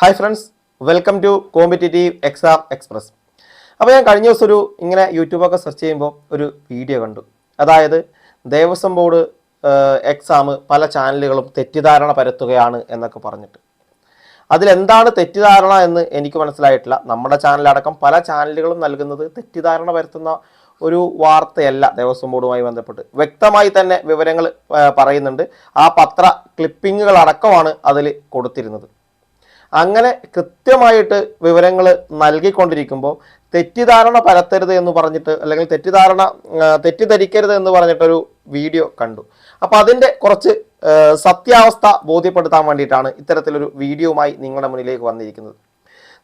Hi friends welcome to competitive exam express. അപ്പോൾ ഞാൻ കഴിഞ്ഞ ദിവസം ഒരു ഇങ്ങനെ യൂട്യൂബൊക്കെ സെർച്ച് ചെയ്യുമ്പോൾ ഒരു വീഡിയോ കണ്ടു. അതായത് ദേവസ്വം ബോർഡ് എക്സാം പല ചാനലുകളും തെറ്റിദ്ധാരണ പരത്തുകയാണ് എന്നൊക്കെ പറഞ്ഞിട്ട്. അതിലെന്താണ് തെറ്റിദ്ധാരണ എന്ന് എനിക്ക് മനസ്സിലായിട്ടില്ല. നമ്മുടെ ചാനലടക്കം പല ചാനലുകളും നൽകുന്നത് തെറ്റിദ്ധാരണ പരത്തുന്ന ഒരു വാർത്തയല്ല ദേവസ്വം ബോർഡുമായി ബന്ധപ്പെട്ട്. വ്യക്തമായി തന്നെ വിവരങ്ങൾ പറയുന്നുണ്ട്. ആ പത്ര ക്ലിപ്പിങ്ങുകൾ അടക്കമാണ് അതിൽ കൊടുത്തിരുന്നത്. അങ്ങനെ കൃത്യമായിട്ട് വിവരങ്ങൾ നൽകിക്കൊണ്ടിരിക്കുമ്പോൾ തെറ്റിദ്ധാരണ പരത്തരുത് എന്ന് പറഞ്ഞിട്ട് അല്ലെങ്കിൽ തെറ്റിദ്ധാരണ തെറ്റിദ്ധരിക്കരുത് എന്ന് പറഞ്ഞിട്ടൊരു വീഡിയോ കണ്ടു. അപ്പോൾ അതിന്റെ കുറച്ച് സത്യാവസ്ഥ ബോധ്യപ്പെടുത്താൻ വേണ്ടിയിട്ടാണ് ഇത്തരത്തിലൊരു വീഡിയോയുമായി നിങ്ങളുടെ മുന്നിലേക്ക് വന്നിരിക്കുന്നത്.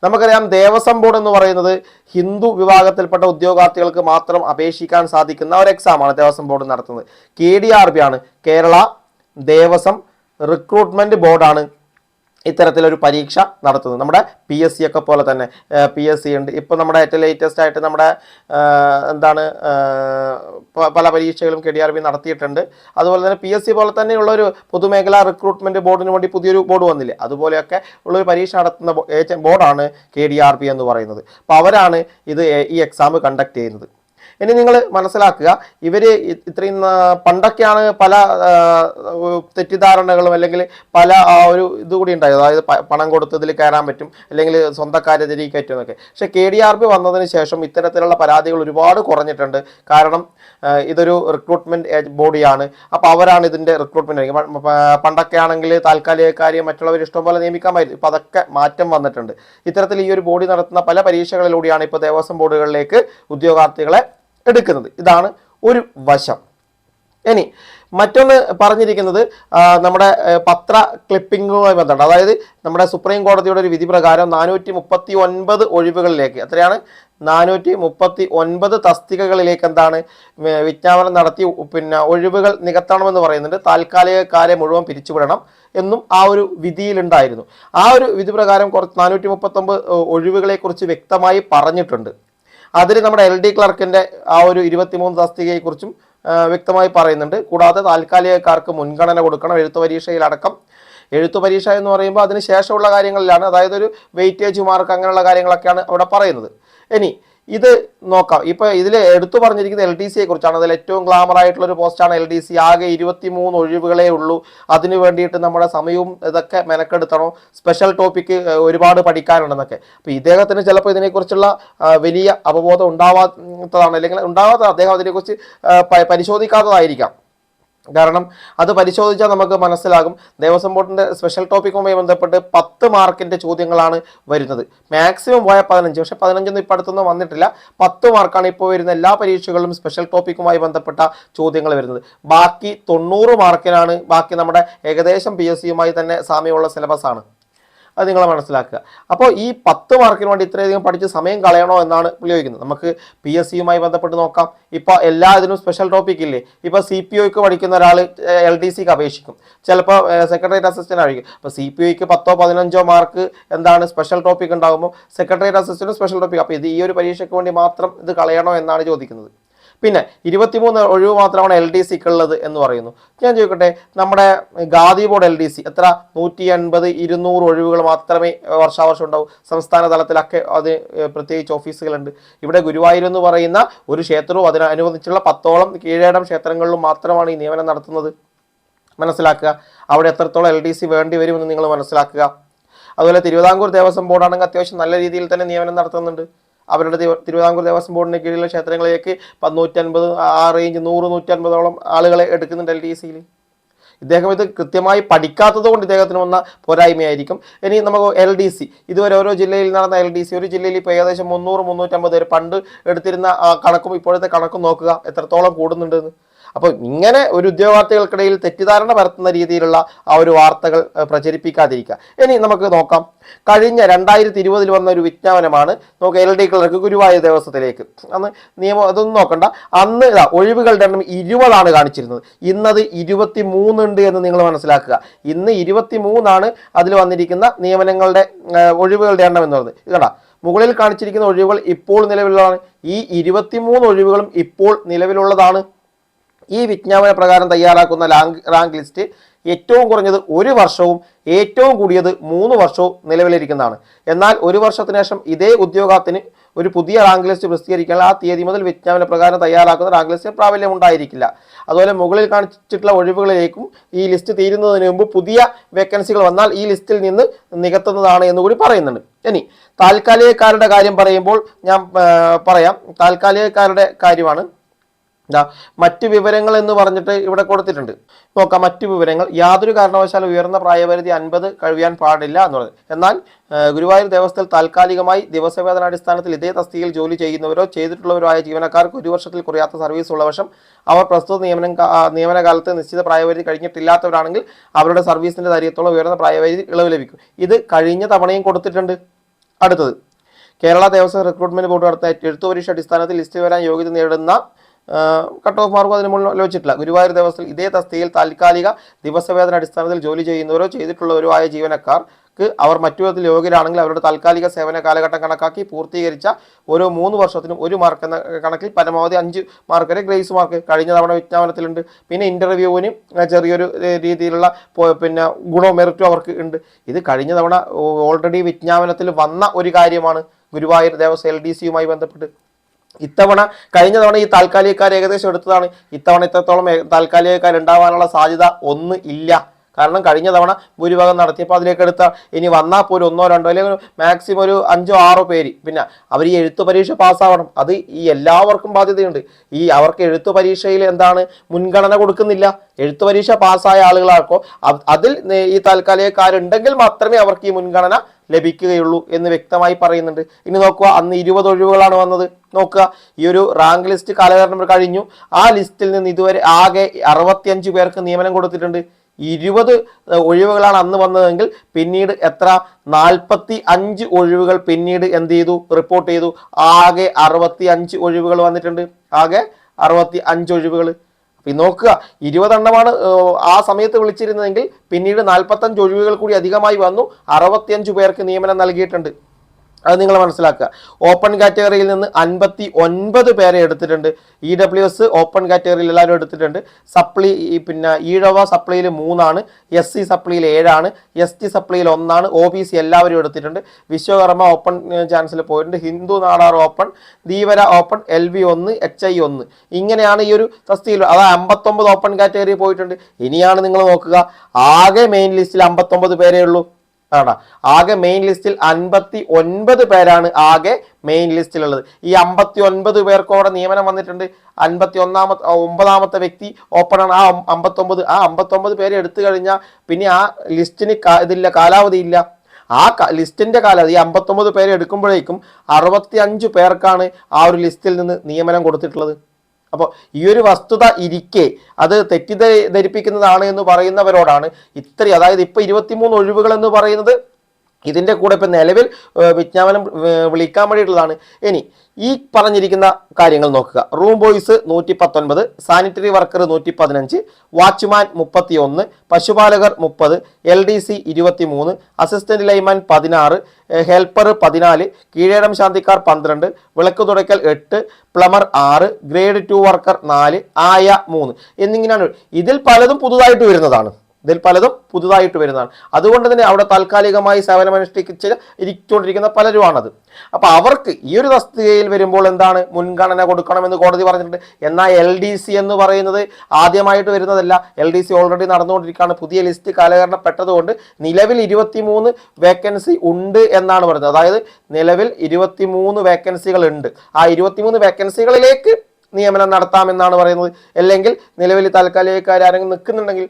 നമുക്കറിയാം ദേവസ്വം ബോർഡ് എന്ന് പറയുന്നത് ഹിന്ദു വിഭാഗത്തിൽപ്പെട്ട ഉദ്യോഗാർത്ഥികൾക്ക് മാത്രം അപേക്ഷിക്കാൻ സാധിക്കുന്ന ഒരു എക്സാമാണ് ദേവസ്വം ബോർഡ് നടത്തുന്നത്. കെ ഡി ആർ ബി ആണ് കേരള ദേവസ്വം റിക്രൂട്ട്മെന്റ് ബോർഡാണ് ഇത്തരത്തിലൊരു പരീക്ഷ നടത്തുന്നത് നമ്മുടെ പി എസ് സി ഒക്കെ പോലെ തന്നെ. പി എസ് സി ഉണ്ട്. ഇപ്പോൾ നമ്മുടെ ഏറ്റവും ലേറ്റസ്റ്റ് ആയിട്ട് നമ്മുടെ എന്താണ് പല പരീക്ഷകളും കെ ഡി ആർ ബി നടത്തിയിട്ടുണ്ട്. അതുപോലെ തന്നെ പി എസ് സി പോലെ തന്നെയുള്ള ഒരു പൊതുമേഖലാ റിക്രൂട്ട്മെന്റ് ബോർഡിന് വേണ്ടി പുതിയൊരു ബോർഡ് വന്നില്ലേ? അതുപോലെയൊക്കെ ഉള്ളൊരു പരീക്ഷ നടത്തുന്ന ബോർഡാണ് കെ ഡി ആർ ബി എന്ന് പറയുന്നത്. അപ്പോൾ അവരാണ് ഇത് ഈ എക്സാം കണ്ടക്ട് ചെയ്യുന്നത്. ഇനി നിങ്ങൾ മനസ്സിലാക്കുക ഇവർ ഇ- ഇത്രയും പണ്ടൊക്കെയാണ് പല തെറ്റിദ്ധാരണകളും അല്ലെങ്കിൽ പല ഒരു ഇത് കൂടി ഉണ്ടായത്. അതായത് പണം കൊടുത്തതിൽ കയറാൻ പറ്റും അല്ലെങ്കിൽ സ്വന്തക്കാരെ തിരികെ എന്നൊക്കെ. പക്ഷേ കെ ഡി ആർ ബി വന്നതിന് ശേഷം ഇത്തരത്തിലുള്ള പരാതികൾ ഒരുപാട് കുറഞ്ഞിട്ടുണ്ട്. കാരണം ഇതൊരു റിക്രൂട്ട്മെന്റ് ബോഡിയാണ്. അപ്പോൾ അവരാണ് ഇതിന്റെ റിക്രൂട്ട്മെന്റ് പണ്ടൊക്കെ ആണെങ്കിൽ താൽക്കാലികക്കാരെയും മറ്റുള്ളവർ ഇഷ്ടംപോലെ നിയമിക്കാമായിരുന്നു. ഇപ്പോൾ അതൊക്കെ മാറ്റം വന്നിട്ടുണ്ട്. ഇത്തരത്തിൽ ഈ ഒരു ബോഡി നടത്തുന്ന പല പരീക്ഷകളിലൂടെയാണ് ഇപ്പോൾ ദേവസ്വം ബോർഡുകളിലേക്ക് ഉദ്യോഗാർത്ഥികളെ എടുക്കുന്നത്. ഇതാണ് ഒരു വശം. ഇനി മറ്റൊന്ന് പറഞ്ഞിരിക്കുന്നത് നമ്മുടെ പത്ര ക്ലിപ്പിങ്ങുമായി ബന്ധപ്പെട്ട് അതായത് നമ്മുടെ സുപ്രീം കോടതിയുടെ ഒരു വിധി പ്രകാരം നാനൂറ്റി മുപ്പത്തി ഒൻപത് ഒഴിവുകളിലേക്ക് എത്രയാണ്? നാനൂറ്റി മുപ്പത്തി ഒൻപത് തസ്തികകളിലേക്ക് എന്താണ് വിജ്ഞാപനം നടത്തി പിന്നെ ഒഴിവുകൾ നികത്തണമെന്ന് പറയുന്നുണ്ട്. താൽക്കാലിക താൽക്കാലികക്കാരെ മുഴുവൻ പിരിച്ചുവിടണം എന്നും ആ ഒരു വിധിയിലുണ്ടായിരുന്നു. ആ ഒരു വിധി പ്രകാരം കുറച്ച് നാനൂറ്റി മുപ്പത്തൊമ്പത് ഒഴിവുകളെക്കുറിച്ച് വ്യക്തമായി പറഞ്ഞിട്ടുണ്ട്. അതിൽ നമ്മുടെ എൽ ഡി ക്ലർക്കിന്റെ ആ ഒരു ഇരുപത്തിമൂന്ന് തസ്തികയെക്കുറിച്ചും വ്യക്തമായി പറയുന്നുണ്ട്. കൂടാതെ താൽക്കാലികക്കാർക്ക് മുൻഗണന കൊടുക്കണം എഴുത്തു പരീക്ഷയിലടക്കം. എഴുത്തു പരീക്ഷ എന്ന് പറയുമ്പോൾ അതിന് ശേഷമുള്ള കാര്യങ്ങളിലാണ്. അതായത് ഒരു വെയിറ്റേജ് മാർക്ക് അങ്ങനെയുള്ള കാര്യങ്ങളൊക്കെയാണ് അവിടെ പറയുന്നത്. ഇനി ഇത് നോക്കാം. ഇപ്പൊ ഇതിൽ എടുത്തു പറഞ്ഞിരിക്കുന്ന എൽ ഡി സിയെ കുറിച്ചാണ്. അതിൽ ഏറ്റവും ഗ്ലാമർ ആയിട്ടുള്ള ഒരു പോസ്റ്റാണ് എൽ ഡി സി ആകെ ഇരുപത്തി മൂന്ന് ഒഴിവുകളേ ഉള്ളൂ. അതിന് വേണ്ടിയിട്ട് നമ്മുടെ സമയവും ഇതൊക്കെ മെനക്കെടുത്തണോ. സ്പെഷ്യൽ ടോപ്പിക്ക് ഒരുപാട് പഠിക്കാനുണ്ടെന്നൊക്കെ. അപ്പൊ ഇദ്ദേഹത്തിന് ചിലപ്പോൾ ഇതിനെക്കുറിച്ചുള്ള വലിയ അവബോധം ഉണ്ടാവാത്തതാണ്. അല്ലെങ്കിൽ ഉണ്ടാവാത്ത അദ്ദേഹം അതിനെക്കുറിച്ച് പരിശോധിക്കാത്തതായിരിക്കാം. കാരണം അത് പരിശോധിച്ചാൽ നമുക്ക് മനസ്സിലാകും. ദേവസ്വം ബോർഡിന്റെ സ്പെഷ്യൽ ടോപ്പിക്കുമായി ബന്ധപ്പെട്ട് പത്ത് മാർക്കിന്റെ ചോദ്യങ്ങളാണ് വരുന്നത്. മാക്സിമം പോയ പതിനഞ്ച്. പക്ഷേ പതിനഞ്ചൊന്നും ഇപ്പോൾ അടുത്തൊന്നും വന്നിട്ടില്ല. പത്ത് മാർക്കാണ് ഇപ്പോൾ വരുന്ന എല്ലാ പരീക്ഷകളിലും സ്പെഷ്യൽ ടോപ്പിക്കുമായി ബന്ധപ്പെട്ട ചോദ്യങ്ങൾ വരുന്നത്. ബാക്കി തൊണ്ണൂറ് മാർക്കിനാണ് ബാക്കി നമ്മുടെ ഏകദേശം പി തന്നെ സാമ്യമുള്ള സിലബസ് ആണ്. അത് നിങ്ങൾ മനസ്സിലാക്കുക. അപ്പോൾ ഈ പത്ത് മാർക്കിന് വേണ്ടി ഇത്രയധികം പഠിച്ച് സമയം കളയണോ എന്നാണ് ചോദിക്കുന്നത്. നമുക്ക് പി എസ് സിയുമായി ബന്ധപ്പെട്ട് നോക്കാം. ഇപ്പോൾ എല്ലാ ഇതിനും സ്പെഷ്യൽ ടോപ്പിക് ഇല്ലേ? ഇപ്പോൾ സി പി ഒക്ക് പഠിക്കുന്ന ഒരാൾ എൽ ഡി സിക്ക് അപേക്ഷിക്കും. ചിലപ്പോൾ സെക്രട്ടേറിയറ്റ് അസിസ്റ്റന്റ് ആയിരിക്കും. അപ്പോൾ സി പി ഒക്ക് പത്തോ പതിനഞ്ചോ മാർക്ക് എന്താണ് സ്പെഷ്യൽ ടോപ്പിക് ഉണ്ടാകുമ്പോൾ സെക്രട്ടേറിയറ്റ് അസിസ്റ്റന്റ് സ്പെഷ്യൽ ടോപ്പിക് അപ്പോൾ ഇത് ഈ ഒരു പരീക്ഷയ്ക്ക് വേണ്ടി മാത്രം ഇത് കളയണോ എന്നാണ് ചോദിക്കുന്നത്. പിന്നെ ഇരുപത്തിമൂന്ന് ഒഴിവ് മാത്രമാണ് എൽ ഡി സിക്ക് ഉള്ളത് എന്ന് പറയുന്നു. ഞാൻ ചോദിക്കട്ടെ നമ്മുടെ ഗാദി ബോർഡ് എൽ ഡി സി എത്ര? നൂറ്റി അൻപത് ഇരുന്നൂറ് ഒഴിവുകൾ മാത്രമേ വർഷാവർഷം ഉണ്ടാവൂ. സംസ്ഥാന തലത്തിലൊക്കെ അത് പ്രത്യേകിച്ച് ഓഫീസുകളുണ്ട്. ഇവിടെ ഗുരുവായൂർ എന്ന് പറയുന്ന ഒരു ക്ഷേത്രവും അതിനനുബന്ധിച്ചുള്ള പത്തോളം കീഴേടം ക്ഷേത്രങ്ങളിലും മാത്രമാണ് ഈ നിയമനം നടത്തുന്നത്. മനസ്സിലാക്കുക. അവിടെ എത്രത്തോളം എൽ ഡി സി വേണ്ടി വരുമെന്ന് നിങ്ങൾ മനസ്സിലാക്കുക. അതുപോലെ തിരുവിതാംകൂർ ദേവസ്വം ബോർഡാണെങ്കിൽ അത്യാവശ്യം നല്ല രീതിയിൽ തന്നെ നിയമനം നടത്തുന്നുണ്ട്. അവരുടെ തിരു- തിരുവിതാംകൂർ ദേവസ്വം ബോർഡിന് കീഴിലുള്ള ക്ഷേത്രങ്ങളിലേക്ക് നൂറ്റൻപത് ആ റേഞ്ച് നൂറ് നൂറ്റൻപതോളം ആളുകളെ എടുക്കുന്നുണ്ട് എൽ ഡി സിയിൽ ഇദ്ദേഹം ഇത് കൃത്യമായി പഠിക്കാത്തത് കൊണ്ട് ഇദ്ദേഹത്തിന് വന്ന പോരായ്മയായിരിക്കും. ഇനി നമുക്ക് എൽ ഡി സി. ഇതുവരെ ഓരോ ജില്ലയിൽ നടന്ന എൽ ഡി സി ഒരു ജില്ലയിൽ ഇപ്പോൾ ഏകദേശം മുന്നൂറ് മുന്നൂറ്റമ്പത് പേര് പണ്ട് എടുത്തിരുന്ന കണക്കും ഇപ്പോഴത്തെ കണക്കും നോക്കുക എത്രത്തോളം കൂടുന്നുണ്ടെന്ന് അപ്പോൾ ഇങ്ങനെ ഒരു ഉദ്യോഗാർത്ഥികൾക്കിടയിൽ തെറ്റിദ്ധാരണ പരത്തുന്ന രീതിയിലുള്ള ആ ഒരു വാർത്തകൾ പ്രചരിപ്പിക്കാതിരിക്കുക. ഇനി നമുക്ക് നോക്കാം. കഴിഞ്ഞ രണ്ടായിരത്തി ഇരുപതിൽ വന്ന ഒരു വിജ്ഞാപനമാണ്. നമുക്ക് എൽ ഡി ക്ലർക്ക് ഗുരുവായൂർ ദേവസ്വത്തിലേക്ക്. അന്ന് നിയമം അതൊന്നും നോക്കണ്ട. അന്ന് ഇതാ ഒഴിവുകളുടെ എണ്ണം ഇരുപതാണ് കാണിച്ചിരുന്നത്. ഇന്നത് ഇരുപത്തി മൂന്നുണ്ട് എന്ന് നിങ്ങൾ മനസ്സിലാക്കുക. ഇന്ന് ഇരുപത്തി മൂന്നാണ് അതിൽ വന്നിരിക്കുന്ന നിയമനങ്ങളുടെ ഒഴിവുകളുടെ എണ്ണം എന്ന് പറയുന്നത്. ഇതാ മുകളിൽ കാണിച്ചിരിക്കുന്ന ഒഴിവുകൾ ഇപ്പോൾ നിലവിലുള്ളതാണ്. ഈ ഇരുപത്തിമൂന്ന് ഒഴിവുകളും ഇപ്പോൾ നിലവിലുള്ളതാണ്. ഈ വിജ്ഞാപന പ്രകാരം തയ്യാറാക്കുന്ന റാങ്ക് ലിസ്റ്റ് ഏറ്റവും കുറഞ്ഞത് ഒരു വർഷവും ഏറ്റവും കൂടിയത് മൂന്ന് വർഷവും നിലവിലിരിക്കുന്നതാണ്. എന്നാൽ ഒരു വർഷത്തിന് ശേഷം ഇതേ ഉദ്യോഗത്തിന് ഒരു പുതിയ റാങ്ക് ലിസ്റ്റ് പ്രസിദ്ധീകരിക്കാൻ ആ തീയതി മുതൽ വിജ്ഞാപന പ്രകാരം തയ്യാറാക്കുന്ന റാങ്ക് ലിസ്റ്റിന് പ്രാബല്യം ഉണ്ടായിരിക്കില്ല. അതുപോലെ മുകളിൽ കാണിച്ചിട്ടുള്ള ഒഴിവുകളിലേക്കും ഈ ലിസ്റ്റ് തീരുന്നതിന് മുമ്പ് പുതിയ വേക്കൻസികൾ വന്നാൽ ഈ ലിസ്റ്റിൽ നിന്ന് നികത്തുന്നതാണ് എന്നുകൂടി പറയുന്നുണ്ട്. ഇനി താൽക്കാലികക്കാരുടെ കാര്യം പറയുമ്പോൾ ഞാൻ പറയാം. താൽക്കാലികക്കാരുടെ കാര്യമാണ്. ഇതാ മറ്റു വിവരങ്ങൾ എന്ന് പറഞ്ഞിട്ട് ഇവിടെ കൊടുത്തിട്ടുണ്ട്. നോക്കാം മറ്റു വിവരങ്ങൾ. യാതൊരു കാരണവശാലും ഉയർന്ന പ്രായപരിധി അൻപത് കഴിയാൻ പാടില്ല എന്നുള്ളത് എന്നാൽ ഗുരുവായൂർ ദേവസ്ഥയിൽ താൽക്കാലികമായി ദിവസവേതനാടിസ്ഥാനത്തിൽ ഇതേ തസ്തികയിൽ ജോലി ചെയ്യുന്നവരോ ചെയ്തിട്ടുള്ളവരോ ആയ ജീവനക്കാർക്ക് ഒരു വർഷത്തിൽ കുറയാത്ത സർവീസ് ഉള്ള വർഷം അവർ പ്രസ്തുത നിയമനം നിയമനകാലത്ത് നിശ്ചിത പ്രായപരിധി കഴിഞ്ഞിട്ടില്ലാത്തവരാണെങ്കിൽ അവരുടെ സർവീസിന്റെ കാര്യത്തോളം ഉയർന്ന പ്രായപരിധി ഇളവ് ലഭിക്കും. ഇത് കഴിഞ്ഞ തവണയും കൊടുത്തിട്ടുണ്ട്. അടുത്തത് കേരള ദേവസ്വം റിക്രൂട്ട്മെന്റ് ബോർഡ് നടത്തിയ എഴുത്തു പരീക്ഷ അടിസ്ഥാനത്തിൽ ലിസ്റ്റ് വരാൻ യോഗ്യത നേടുന്ന കട്ട് ഓഫ് മാർക്കും അതിന് മുന്നിൽ വെച്ചിട്ടില്ല ഗുരുവായൂർ ദേവസ്വത്തിൽ ഇതേ തസ്തികയിൽ താൽക്കാലിക ദിവസവേതന അടിസ്ഥാനത്തിൽ ജോലി ചെയ്യുന്നവരോ ചെയ്തിട്ടുള്ളവരോ ആയ ജീവനക്കാർക്ക് അവർ മറ്റു വിധത്തിൽ യോഗ്യരാണെങ്കിൽ അവരുടെ താൽക്കാലിക സേവന കാലഘട്ടം കണക്കാക്കി പൂർത്തീകരിച്ച ഓരോ മൂന്ന് വർഷത്തിനും ഒരു മാർക്ക് എന്ന കണക്കിൽ പരമാവധി അഞ്ച് മാർക്ക് വരെ ഗ്രേസ് മാർക്ക് കഴിഞ്ഞ തവണ വിജ്ഞാപനത്തിലുണ്ട്. പിന്നെ ഇന്റർവ്യൂവിന് ചെറിയൊരു രീതിയിലുള്ള പിന്നെ ഗുണോ മെറിറ്റോ അവർക്ക് ഉണ്ട്. ഇത് കഴിഞ്ഞ തവണ ഓൾറെഡി വിജ്ഞാപനത്തിൽ വന്ന ഒരു കാര്യമാണ് ഗുരുവായൂർ ദേവസ്വം എൽ ഡി സിയുമായി ബന്ധപ്പെട്ട്. ഇത്തവണ കഴിഞ്ഞ തവണ ഈ താൽക്കാലികക്കാർ ഏകദേശം എടുത്തതാണ്. ഇത്തവണ ഇത്രത്തോളം താൽക്കാലികക്കാർ ഉണ്ടാവാനുള്ള സാധ്യത ഒന്ന് ഇല്ല. കാരണം കഴിഞ്ഞ തവണ ഭൂരിഭാഗം നടത്തിയപ്പോൾ അതിലേക്ക് എടുത്ത ഇനി വന്നാൽ പോലും ഒന്നോ രണ്ടോ അല്ലെങ്കിൽ മാക്സിമം ഒരു അഞ്ചോ ആറോ പേര്. പിന്നെ അവർ ഈ എഴുത്തു പരീക്ഷ പാസ്സാവണം. അത് ഈ എല്ലാവർക്കും ബാധ്യതയുണ്ട്. ഈ അവർക്ക് എഴുത്തു പരീക്ഷയിൽ എന്താണ് മുൻഗണന കൊടുക്കുന്നില്ല. എഴുത്തു പരീക്ഷ പാസ്സായ ആളുകളാർക്കോ അതിൽ ഈ താൽക്കാലികക്കാരുണ്ടെങ്കിൽ മാത്രമേ അവർക്ക് ഈ മുൻഗണന ലഭിക്കുകയുള്ളൂ എന്ന് വ്യക്തമായി പറയുന്നുണ്ട്. ഇനി നോക്കുക അന്ന് ഇരുപത് ഒഴിവുകളാണ് വന്നത്. നോക്കുക ഈ ഒരു റാങ്ക് ലിസ്റ്റ് കാലഘട്ടം കഴിഞ്ഞു. ആ ലിസ്റ്റിൽ നിന്ന് ഇതുവരെ ആകെ അറുപത്തിയഞ്ച് പേർക്ക് നിയമനം കൊടുത്തിട്ടുണ്ട്. ഇരുപത് ഒഴിവുകളാണ് അന്ന് വന്നതെങ്കിൽ പിന്നീട് എത്ര? നാൽപ്പത്തി അഞ്ച് ഒഴിവുകൾ പിന്നീട് എന്ത് ചെയ്തു? റിപ്പോർട്ട് ചെയ്തു. ആകെ അറുപത്തി ഒഴിവുകൾ വന്നിട്ടുണ്ട്. ആകെ അറുപത്തി ഒഴിവുകൾ. നോക്കുക ഇരുപതെണ്ണമാണ് ആ സമയത്ത് വിളിച്ചിരുന്നതെങ്കിൽ പിന്നീട് നാൽപ്പത്തഞ്ച് ഒഴിവുകൾ കൂടി അധികമായി വന്നു. അറുപത്തിയഞ്ച് പേർക്ക് നിയമനം നൽകിയിട്ടുണ്ട്. അത് നിങ്ങൾ മനസ്സിലാക്കുക. ഓപ്പൺ കാറ്റഗറിയിൽ നിന്ന് അൻപത്തി ഒൻപത് പേരെ എടുത്തിട്ടുണ്ട്. ഇ ഡബ്ല്യു എസ് ഓപ്പൺ കാറ്റഗറിയിൽ എല്ലാവരും എടുത്തിട്ടുണ്ട്. സപ്ലി പിന്നെ ഈഴവ സപ്ലിയിൽ മൂന്നാണ്. എസ് സി സപ്ലിയിൽ ഏഴാണ്. എസ് ടി സപ്ലിയിൽ ഒന്നാണ്. ഒ ബി സി എല്ലാവരും എടുത്തിട്ടുണ്ട്. വിശ്വകർമ്മ ഓപ്പൺ ചാൻസിൽ പോയിട്ടുണ്ട്. Hindu Nadar open Dheevara open L V ഒന്ന് എച്ച് ഐ ഒന്ന്. ഇങ്ങനെയാണ് ഈ ഒരു തസ്തിയിൽ അതായത് അമ്പത്തൊമ്പത് ഓപ്പൺ കാറ്റഗറി പോയിട്ടുണ്ട്. ഇനിയാണ് നിങ്ങൾ നോക്കുക. ആകെ മെയിൻ ലിസ്റ്റിൽ അമ്പത്തൊമ്പത് പേരേ ഉള്ളൂ. ആടാ ആകെ മെയിൻ ലിസ്റ്റിൽ അൻപത്തി ഒൻപത് പേരാണ് ആകെ മെയിൻ ലിസ്റ്റിലുള്ളത് ഈ അമ്പത്തി ഒൻപത് പേർക്കോടെ നിയമനം വന്നിട്ടുണ്ട്. അൻപത്തി ഒന്നാമത്തെ ഒമ്പതാമത്തെ വ്യക്തി ഓപ്പൺ ആണ്. ആ അമ്പത്തൊമ്പത് ആ അമ്പത്തൊമ്പത് പേര് എടുത്തു കഴിഞ്ഞാൽ പിന്നെ ആ ലിസ്റ്റിന് ഇതില്ല കാലാവധി ഇല്ല. ആ ലിസ്റ്റിന്റെ കാലാവധി ഈ അമ്പത്തൊമ്പത് പേര് എടുക്കുമ്പോഴേക്കും അറുപത്തി അഞ്ച് പേർക്കാണ് ആ ഒരു ലിസ്റ്റിൽ നിന്ന് നിയമനം കൊടുത്തിട്ടുള്ളത്. അപ്പോൾ ഈ ഒരു വസ്തുത ഇരിക്കെ അത് തെറ്റിദ്ധരിപ്പിക്കുന്നതാണ് എന്ന് പറയുന്നവരോടാണ് ഇത്ര അതായത് ഇപ്പൊ ഇരുപത്തിമൂന്ന് ഒഴിവുകൾ എന്ന് പറയുന്നത് ഇതിന്റെ കൂടെ ഇപ്പം നിലവിൽ വിജ്ഞാപനം വിളിക്കാൻ വേണ്ടിയിട്ടുള്ളതാണ്. ഇനി ഈ പറഞ്ഞിരിക്കുന്ന കാര്യങ്ങൾ നോക്കുക. റൂം ബോയ്സ് നൂറ്റി പത്തൊൻപത് സാനിറ്ററി വർക്കർ നൂറ്റി പതിനഞ്ച് വാച്ച്മാൻ മുപ്പത്തി ഒന്ന് പശുപാലകർ മുപ്പത് എൽ ഡി സി ഇരുപത്തി മൂന്ന് അസിസ്റ്റന്റ് ലൈമാൻ പതിനാറ് ഹെൽപ്പർ പതിനാല് കീഴേടം ശാന്തിക്കാർ പന്ത്രണ്ട് വിളക്ക് തുടയ്ക്കൽ എട്ട് പ്ലമർ ആറ് ഗ്രേഡ് ടു വർക്കർ നാല് ആയ മൂന്ന്. എന്നിങ്ങനെയാണ്. ഇതിൽ പലതും പുതുതായിട്ട് വരുന്നതാണ്. ഇതിൽ പലതും പുതുതായിട്ട് വരുന്നതാണ്. അതുകൊണ്ട് തന്നെ അവിടെ താൽക്കാലികമായി സേവനമനുഷ്ഠിച്ച് ഇരിക്കൊണ്ടിരിക്കുന്ന പലരുമാണത്. അപ്പോൾ അവർക്ക് ഈ ഒരു തസ്തികയിൽ വരുമ്പോൾ എന്താണ് മുൻഗണന കൊടുക്കണമെന്ന് കോടതി പറഞ്ഞിട്ടുണ്ട്. എന്നാൽ എൽ ഡി സി എന്ന് പറയുന്നത് ആദ്യമായിട്ട് വരുന്നതല്ല. എൽ ഡി സി ഓൾറെഡി നടന്നുകൊണ്ടിരിക്കുകയാണ്. പുതിയ ലിസ്റ്റ് കാലഘട്ടപ്പെട്ടതുകൊണ്ട് നിലവിൽ ഇരുപത്തിമൂന്ന് വേക്കൻസി ഉണ്ട് എന്നാണ് പറയുന്നത്. അതായത് നിലവിൽ ഇരുപത്തിമൂന്ന് വേക്കൻസികൾ ഉണ്ട്. ആ ഇരുപത്തിമൂന്ന് വേക്കൻസികളിലേക്ക് നിയമനം നടത്താമെന്നാണ് പറയുന്നത്. അല്ലെങ്കിൽ നിലവിൽ താൽക്കാലികക്കാർ ആരെങ്കിലും നിൽക്കുന്നുണ്ടെങ്കിൽ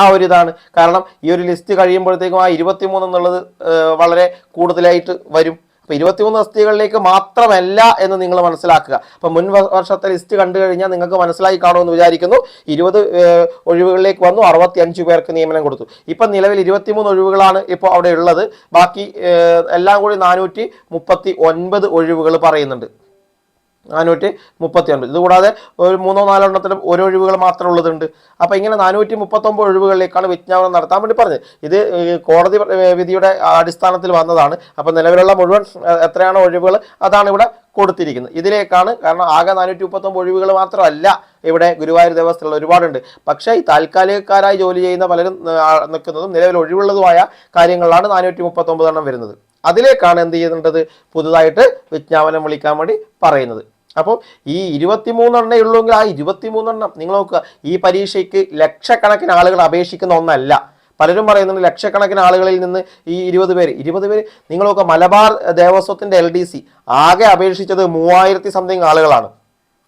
ആ ഒരു ഇതാണ്. കാരണം ഈ ഒരു ലിസ്റ്റ് കഴിയുമ്പോഴത്തേക്കും ആ ഇരുപത്തിമൂന്ന് എന്നുള്ളത് വളരെ കൂടുതലായിട്ട് വരും. അപ്പൊ ഇരുപത്തിമൂന്ന് തസ്തികകളിലേക്ക് മാത്രമല്ല എന്ന് നിങ്ങൾ മനസ്സിലാക്കുക. അപ്പൊ മുൻ വർഷത്തെ ലിസ്റ്റ് കണ്ടു കഴിഞ്ഞാൽ നിങ്ങൾക്ക് മനസ്സിലായി കാണുമെന്ന് വിചാരിക്കുന്നു. ഇരുപത് ഒഴിവുകളിലേക്ക് വന്നു അറുപത്തി അഞ്ച് പേർക്ക് നിയമനം കൊടുത്തു. ഇപ്പൊ നിലവിൽ ഇരുപത്തിമൂന്ന് ഒഴിവുകളാണ് ഇപ്പോൾ അവിടെ ഉള്ളത്. ബാക്കി എല്ലാം കൂടി നാനൂറ്റി മുപ്പത്തി ഒൻപത് ഒഴിവുകൾ പറയുന്നുണ്ട്. നാനൂറ്റി മുപ്പത്തി ഒൻപത് ഇതുകൂടാതെ ഒരു മൂന്നോ നാലോ എണ്ണത്തിലും ഓരോ ഒഴിവുകൾ മാത്രമേ ഉള്ളതുണ്ട്. അപ്പോൾ ഇങ്ങനെ നാനൂറ്റി മുപ്പത്തൊമ്പത് ഒഴിവുകളിലേക്കാണ് വിജ്ഞാപനം നടത്താൻ വേണ്ടി പറഞ്ഞത്. ഇത് കോടതി വിധിയുടെ അടിസ്ഥാനത്തിൽ വന്നതാണ്. അപ്പോൾ നിലവിലുള്ള മുഴുവൻ എത്രയാണോ ഒഴിവുകൾ അതാണ് ഇവിടെ കൊടുത്തിരിക്കുന്നത്. ഇതിലേക്കാണ് കാരണം ആകെ നാനൂറ്റി മുപ്പത്തൊമ്പത് ഒഴിവുകൾ മാത്രമല്ല ഇവിടെ ഗുരുവായൂർ ദേവസ്ഥകൾ ഒരുപാടുണ്ട്. പക്ഷേ ഈ താൽക്കാലികക്കാരായി ജോലി ചെയ്യുന്ന പലരും നിൽക്കുന്നതും നിലവിൽ ഒഴിവുള്ളതുമായ കാര്യങ്ങളിലാണ് നാനൂറ്റി മുപ്പത്തൊമ്പത് എണ്ണം വരുന്നത്. അതിലേക്കാണ് എന്ത് ചെയ്യുന്നുണ്ടത്? പുതുതായിട്ട് വിജ്ഞാപനം വിളിക്കാൻ വേണ്ടി പറയുന്നത്. അപ്പോൾ ഈ ഇരുപത്തിമൂന്നെണ്ണേ ഉള്ളൂവെങ്കിൽ ആ ഇരുപത്തിമൂന്നെണ്ണം നിങ്ങൾ നോക്കുക. ഈ പരീക്ഷയ്ക്ക് ലക്ഷക്കണക്കിന് ആളുകൾ അപേക്ഷിക്കുന്ന ഒന്നല്ല. പലരും പറയുന്നുണ്ട് ലക്ഷക്കണക്കിന് ആളുകളിൽ നിന്ന് ഈ ഇരുപത് പേര്. ഇരുപത് പേര് നിങ്ങളൊക്കെ മലബാർ ദേവസ്വത്തിന്റെ എൽ ഡി സി ആകെ അപേക്ഷിച്ചത് മൂവായിരത്തി സംതിങ് ആളുകളാണ്.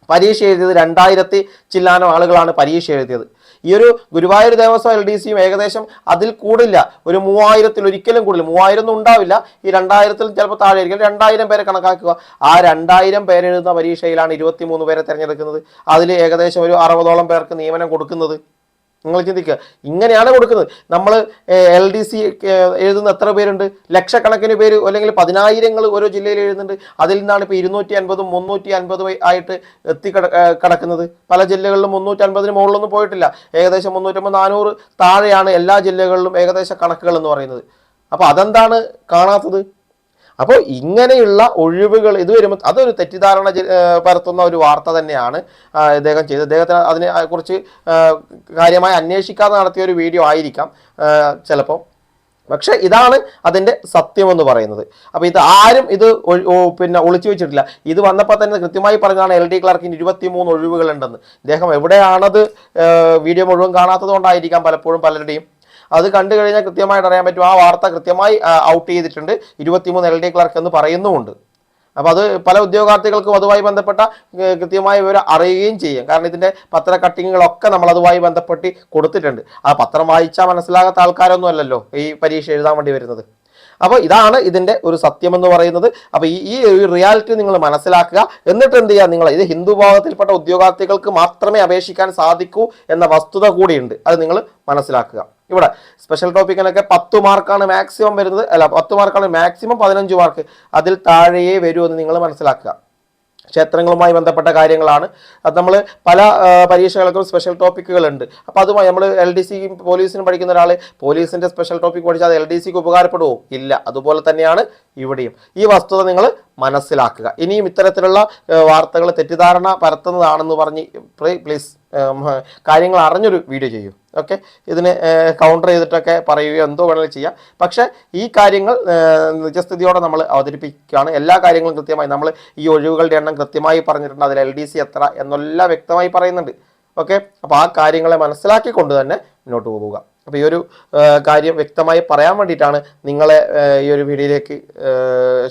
പരീക്ഷ എഴുതിയത് രണ്ടായിരത്തി ചില്ലാനം ആളുകളാണ് പരീക്ഷ എഴുതിയത്. ഈ ഒരു ഗുരുവായൂർ ദേവസ്വം എൽ ഡി സിയും ഏകദേശം അതിൽ കൂടില്ല. ഒരു മൂവായിരത്തിൽ ഒരിക്കലും കൂടില്ല. മൂവായിരം ഒന്നും ഉണ്ടാവില്ല. ഈ രണ്ടായിരത്തിൽ ചിലപ്പോൾ താഴെ ആയിരിക്കും രണ്ടായിരം പേരെ കണക്കാക്കുക. ആ രണ്ടായിരം പേരെഴുതുന്ന പരീക്ഷയിലാണ് ഇരുപത്തി മൂന്ന് പേരെ തിരഞ്ഞെടുക്കുന്നത്. അതിൽ ഏകദേശം ഒരു അറുപതോളം പേർക്ക് നിയമനം കൊടുക്കുന്നത്. നിങ്ങൾ ചിന്തിക്കുക. ഇങ്ങനെയാണ് കൊടുക്കുന്നത്. നമ്മൾ എൽ ഡി സി എഴുതുന്ന എത്ര പേരുണ്ട്? ലക്ഷക്കണക്കിന് പേര് അല്ലെങ്കിൽ പതിനായിരങ്ങൾ ഓരോ ജില്ലയിൽ എഴുതുന്നുണ്ട്. അതിൽ നിന്നാണ് ഇപ്പോൾ ഇരുന്നൂറ്റി അൻപതും മുന്നൂറ്റി അൻപതും ആയിട്ട് എത്തി കിട- കിടക്കുന്നത്. പല ജില്ലകളിലും മുന്നൂറ്റി അൻപതിന് മുകളിലൊന്നും പോയിട്ടില്ല. ഏകദേശം മുന്നൂറ്റമ്പത് നാനൂറ് താഴെയാണ് എല്ലാ ജില്ലകളിലും ഏകദേശം കണക്കുകൾ എന്ന് പറയുന്നത്. അപ്പോൾ അതെന്താണ് കാണാത്തത്? അപ്പോൾ ഇങ്ങനെയുള്ള ഒഴിവുകൾ ഇത് വരുമ്പോൾ അതൊരു തെറ്റിദ്ധാരണ പരത്തുന്ന ഒരു വാർത്ത തന്നെയാണ് ഇദ്ദേഹം ചെയ്തത്. അദ്ദേഹത്തിന് അതിനെ കുറിച്ച് കാര്യമായി അന്വേഷിക്കാതെ നടത്തിയ ഒരു വീഡിയോ ആയിരിക്കാം ചിലപ്പോൾ. പക്ഷേ ഇതാണ് അതിന്റെ സത്യമെന്ന് പറയുന്നത്. അപ്പോൾ ഇത് ആരും ഇത് പിന്നെ ഒളിച്ചു വെച്ചിട്ടില്ല. ഇത് വന്നപ്പോൾ തന്നെ കൃത്യമായി പറഞ്ഞതാണ് എൽ ഡി ക്ലർക്കിന് ഇരുപത്തിമൂന്ന് ഒഴിവുകളുണ്ടെന്ന്. ഇദ്ദേഹം എവിടെയാണത് വീഡിയോ മുഴുവൻ കാണാത്തത് കൊണ്ടായിരിക്കാം പലപ്പോഴും പലരുടെയും അത് കണ്ടു കഴിഞ്ഞാൽ കൃത്യമായിട്ട് അറിയാൻ പറ്റും. ആ വാർത്ത കൃത്യമായി ഔട്ട് ചെയ്തിട്ടുണ്ട്. ഇരുപത്തിമൂന്ന് എൽ ഡി ക്ലർക്ക് എന്ന് പറയുന്നുമുണ്ട്. അപ്പോൾ അത് പല ഉദ്യോഗാർത്ഥികൾക്കും അതുമായി ബന്ധപ്പെട്ട കൃത്യമായ വിവരം അറിയുകയും ചെയ്യാം. കാരണം ഇതിന്റെ പത്ര കട്ടിങ്ങുകളൊക്കെ നമ്മൾ അതുമായി ബന്ധപ്പെട്ട് കൊടുത്തിട്ടുണ്ട്. ആ പത്രം വായിച്ചാൽ മനസ്സിലാകാത്ത ആൾക്കാരൊന്നും അല്ലല്ലോ ഈ പരീക്ഷ എഴുതാൻ വേണ്ടി വരുന്നത്. അപ്പോൾ ഇതാണ് ഇതിന്റെ ഒരു സത്യം എന്ന് പറയുന്നത്. അപ്പോൾ ഈ ഈ ഒരു റിയാലിറ്റി നിങ്ങൾ മനസ്സിലാക്കുക. എന്നിട്ട് എന്ത് ചെയ്യുക നിങ്ങൾ? ഇത് ഹിന്ദു വിഭാഗത്തിൽപ്പെട്ട ഉദ്യോഗാർത്ഥികൾക്ക് മാത്രമേ അപേക്ഷിക്കാൻ സാധിക്കൂ എന്ന വസ്തുത കൂടിയുണ്ട്. അത് നിങ്ങൾ മനസ്സിലാക്കുക. ഇവിടെ സ്പെഷ്യൽ ടോപ്പിക്കിനൊക്കെ പത്ത് മാർക്കാണ് മാക്സിമം വരുന്നത്. അല്ല പത്ത് മാർക്കാണ് മാക്സിമം പതിനഞ്ച് മാർക്ക് അതിൽ താഴെയേ വരൂ എന്ന് നിങ്ങൾ മനസ്സിലാക്കുക. ക്ഷേത്രങ്ങളുമായി ബന്ധപ്പെട്ട കാര്യങ്ങളാണ്. അത് നമ്മൾ പല പരീക്ഷകൾക്കും സ്പെഷ്യൽ ടോപ്പിക്കുകളുണ്ട് അപ്പോൾ അതുമായി നമ്മൾ എൽ ഡി സി പോലീസിന് പഠിക്കുന്ന ഒരാൾ പോലീസിന്റെ സ്പെഷ്യൽ ടോപ്പിക് പഠിച്ചാൽ അത് എൽ ഡി സിക്ക് ഉപകാരപ്പെടുമോ ഇല്ല. അതുപോലെ തന്നെയാണ് ഇവിടെയും. ഈ വസ്തുത നിങ്ങൾ മനസ്സിലാക്കുക. ഇനിയും ഇത്തരത്തിലുള്ള വാർത്തകൾ തെറ്റിദ്ധാരണ പരത്തുന്നതാണെന്ന് പറഞ്ഞ് പ്ലീസ് കാര്യങ്ങൾ അറിഞ്ഞൊരു വീഡിയോ ചെയ്യൂ. ഓക്കെ? ഇതിന് കൗണ്ടർ ചെയ്തിട്ടൊക്കെ പറയുകയോ എന്തോ വേണമെങ്കിലും ചെയ്യാം. പക്ഷേ ഈ കാര്യങ്ങൾ നിജസ്ഥിതിയോടെ നമ്മൾ അവതരിപ്പിക്കുകയാണ്. എല്ലാ കാര്യങ്ങളും കൃത്യമായി നമ്മൾ ഈ ഒഴിവുകളുടെ എണ്ണം കൃത്യമായി പറഞ്ഞിട്ടുണ്ട്. അതിൽ എൽ ഡി സി എത്ര എന്നെല്ലാം വ്യക്തമായി പറയുന്നുണ്ട്. ഓക്കെ? അപ്പോൾ ആ കാര്യങ്ങളെ മനസ്സിലാക്കിക്കൊണ്ട് തന്നെ മുന്നോട്ട് പോവുക. അപ്പോൾ ഈ ഒരു കാര്യം വ്യക്തമായി പറയാൻ വേണ്ടിയിട്ടാണ് നിങ്ങളെ ഈ ഒരു വീഡിയോയിലേക്ക്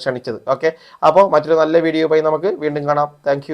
ക്ഷണിച്ചത്. ഓക്കെ? അപ്പോൾ മറ്റൊരു നല്ല വീഡിയോ പോയി നമുക്ക് വീണ്ടും കാണാം. താങ്ക്